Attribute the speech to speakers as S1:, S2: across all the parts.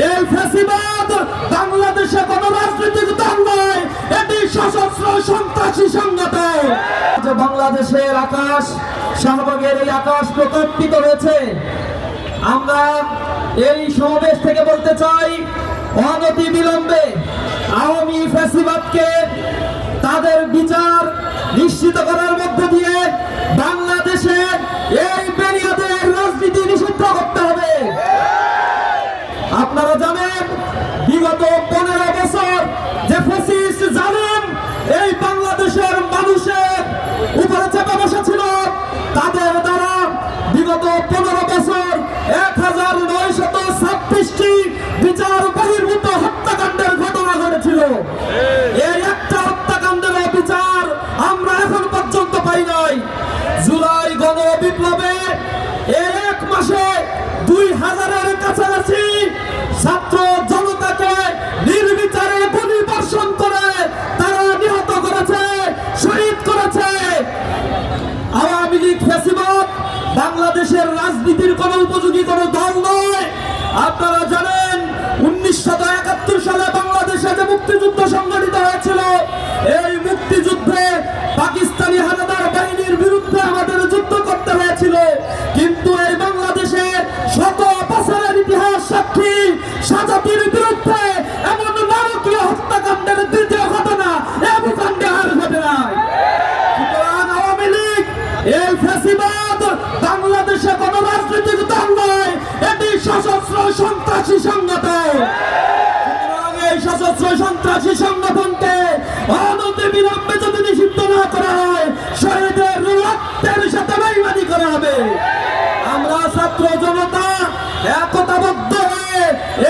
S1: এই ফ্যাসিবাদ বাংলাদেশে কোনো রাজনৈতিক দল নয় এটি সশস্ত্র সন্ত্রাসী সংগঠন। যে বাংলাদেশের আকাশ, শাহবাগের এই আকাশ প্রকম্পিত হয়েছে, আমরা এই সমাবেশ থেকে বলতে চাই অনতি বিলম্বে আওয়ামী ফ্যাসিবাদকে তাদের বিচার নিশ্চিত করার মধ্য বিগত পনেরো বছর যে ফেসিস জানেন এই বাংলাদেশের মানুষের উপরে চেপে বসেছিল, তাদের দ্বারা বিগত পনেরো বছর এক হাজার নয়শত ছাব্বিশটি বিচার বহির্ভূত হত্যাকাণ্ডের ঘটনা ঘটেছিল। এই একটা হত্যাকাণ্ডের বিচার আমরা এখন পর্যন্ত পাই নাই। জুলাই গণ বিপ্লবে এক মাসে দুই হাজারের কাছাকাছি ছাত্র বাংলাদেশের রাজনীতির কোন উপযোগী কোন দল নয়। আপনারা জানেন, উনিশশো একাত্তর সালে বাংলাদেশে যে মুক্তিযুদ্ধ সংগঠিত হয়েছিল, এই মুক্তিযুদ্ধে পাকিস্তানি হানাদার বাহিনীর বিরুদ্ধে আমাদের যুদ্ধ করতে হয়েছিল। কিন্তু এই বাংলাদেশে শত বছরের ইতিহাস সাক্ষী সাজাতির বিরুদ্ধে এমন নারকীয় হত্যাকাণ্ডের দ্বিতীয় ঘটনা, এ ভূখণ্ডে আর ঘটে নাই। সুতরাং আওয়ামী লীগ, এই ফ্যাসিবাদ বাংলাদেশে কোন রাজনৈতিক দল নয় এটি সশস্ত্র সন্ত্রাসী সংগঠন। সশস্ত্র সন্ত্রাসী সংগঠনকে অনতি বিলম্বে যদি নিষিদ্ধ না করা হয়, শহীদের রক্তের সাথে বেইমানি করা হবে। আমরা ছাত্র জনতা একতাবদ্ধ হয়ে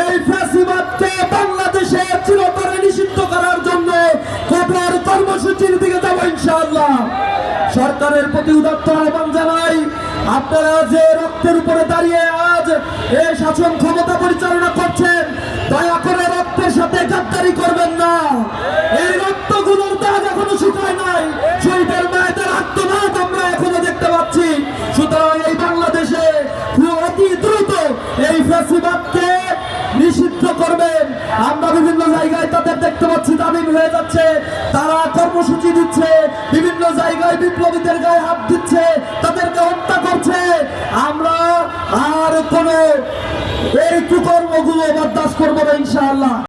S1: এই ফ্যাসিবাদকে বাংলাদেশে চিরতরে নিষিদ্ধ করার জন্য কঠোর কর্মসূচির দিকে যাব ইনশাআল্লাহ। সরকারের প্রতি উদাত্ত আহ্বান জানাই আপনারা যে রক্তের উপরে দাঁড়িয়ে আজ এই শাসন ক্ষমতা পরিচালনা করছেন, দয়া করে রক্তের সাথে গাদ্দারি করবেন না। এই রক্তগুলোর দাগ এখনও শুকায় নাই। শহীদের মায়েদের আত্মনাদ আমরা এখনও দেখতে পাচ্ছি। সুতরাং এই বাংলাদেশে অতি দ্রুত এই ফ্যাসিবাদকে নিষিদ্ধ করবেন। আমরা বিভিন্ন জায়গায় তাদের দেখতে পাচ্ছি দাবি হয়ে যাচ্ছে। তারা কর্মসূচি দিচ্ছে। বিভিন্ন জায়গায় বিপ্লবীদের গায়ে হাত দিচ্ছে। কোনো এই কুকর্মগুলো বরদাস্ত করব না ইনশাআল্লাহ।